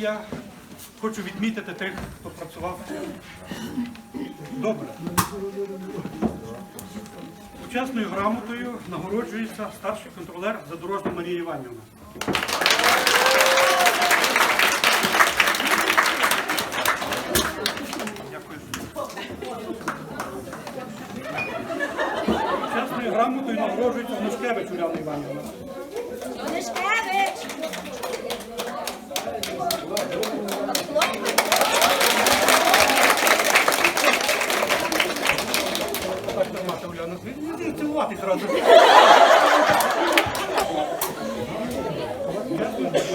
я хочу відмітити тих, хто працював добре. Почесною грамотою нагороджується старший контролер Задорожна Марія Іванівна. Дякую. Грамотою нагороджується Гнушкевич Уляна Іванівна. Онишкевич! Так, тримати, Уляна. Не зразу.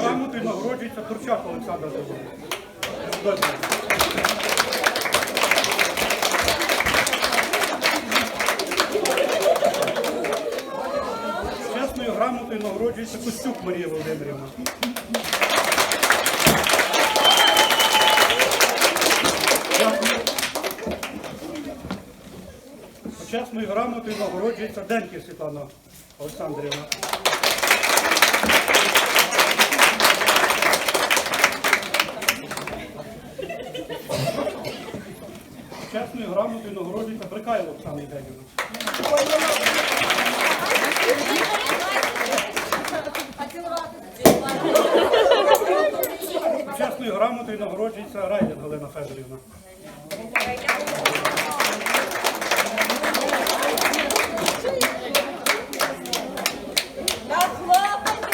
Грамотою нагороджується Турчак Олександр Григорович. Чесною грамотою нагороджується Костюк Марія Володимирівна. Почесною грамотою нагороджується Денків Світлана Олександрівна. Почесною грамотою нагороджується Брикайло Оксана Євгенівна. Почесною грамотою нагороджується Райден Галина Федорівна. Я хлопець!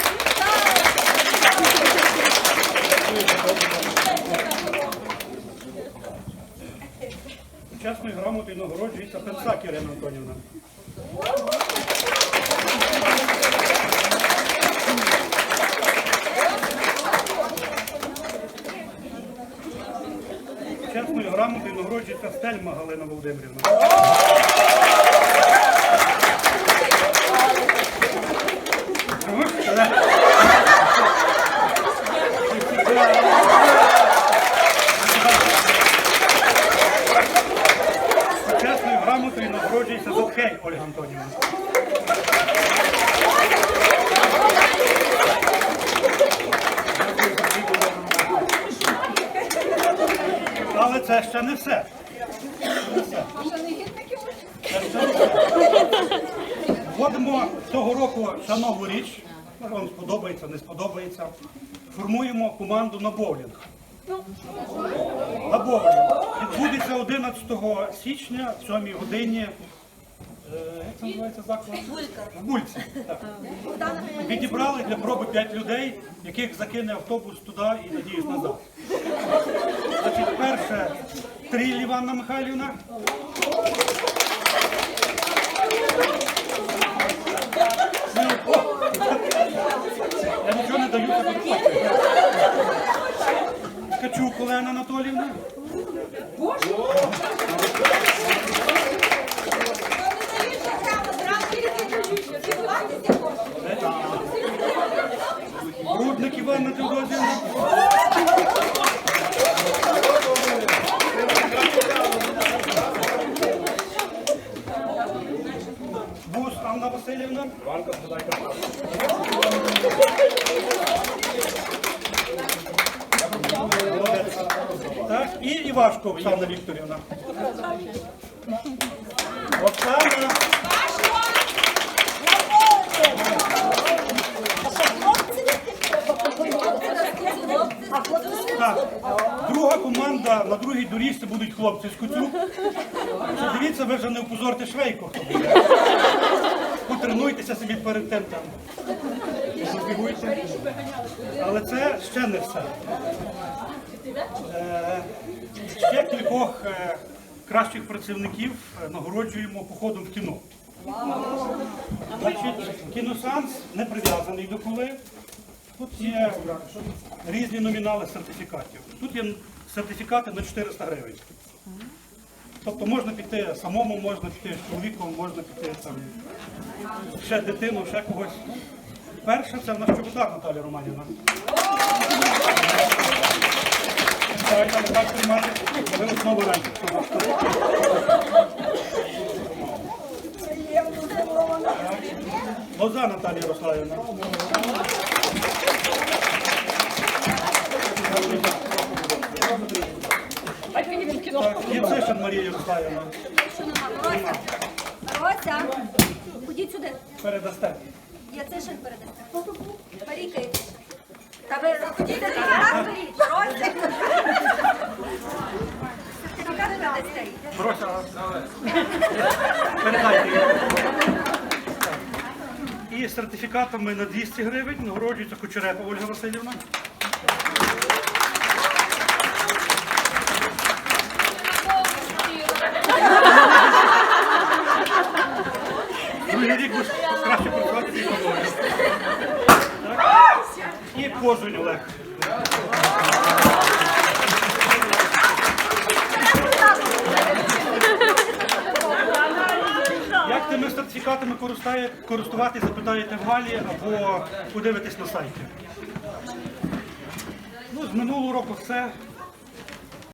Почесною грамотою нагороджується Пенсак Ірина Антонівна. Чесною грамотою нагороджується Стельма Галина Володимирівна. Чого? Почесною грамотою нагороджується Зотхей Ольга Антонівна. Але це ще не все. Вводимо цього року ще нову річ. Може вам сподобається, не сподобається. Формуємо команду на боулінг. На боулінг. Відбудеться 11 січня в 7 годині. Е, Як це називається заклад? В Бульці. Так. Відібрали для проби 5 людей, яких закине автобус туди і надіюсь назад. Іванна Михайлівна. Я нічого не даю, це буде Ткачук Олена Анатоліївна. Рудник Іванна Теодозівна. Васильівна. Молодець. Так, і Івашко Оксана Вікторівна. Оксана. Так, друга команда на другій доріжці будуть хлопці з куцю. Дивіться, ви вже не опозорте швейку. Потренуйтеся собі перед тим там. Але це ще не все. Е, ще кількох е, кращих працівників нагороджуємо походом в кіно. Значить, кіносеанс не прив'язаний до коли. Тут є різні номінали сертифікатів. Тут є сертифікати на 400 гривень. Тобто можна піти самому, можна піти з чоловіком, можна піти там, ще дитину, ще когось. Перше це в нас чоботар Наталя Романівна. Давайте так тримати, ви знову раніше. Лоза Наталія Ярославівна. Євсишин Марія Ярославівна. Що нема? Рося. Рося. Ходіть сюди. Передасте. Я це ще передасте. Парікайте. Та ви ходіть сертифікат беріть. Рося. Сертифікат передасте. Передайте. їй. І сертифікатами на 200 гривень нагороджується Кучерепа Ольга Васильівна. Рік будеш краще працювати ніж тобою. І Козунь Олег. Як тими сертифікатами користуватись, запитаєте в Галі або подивитесь на сайті. Ну, з минулого року все.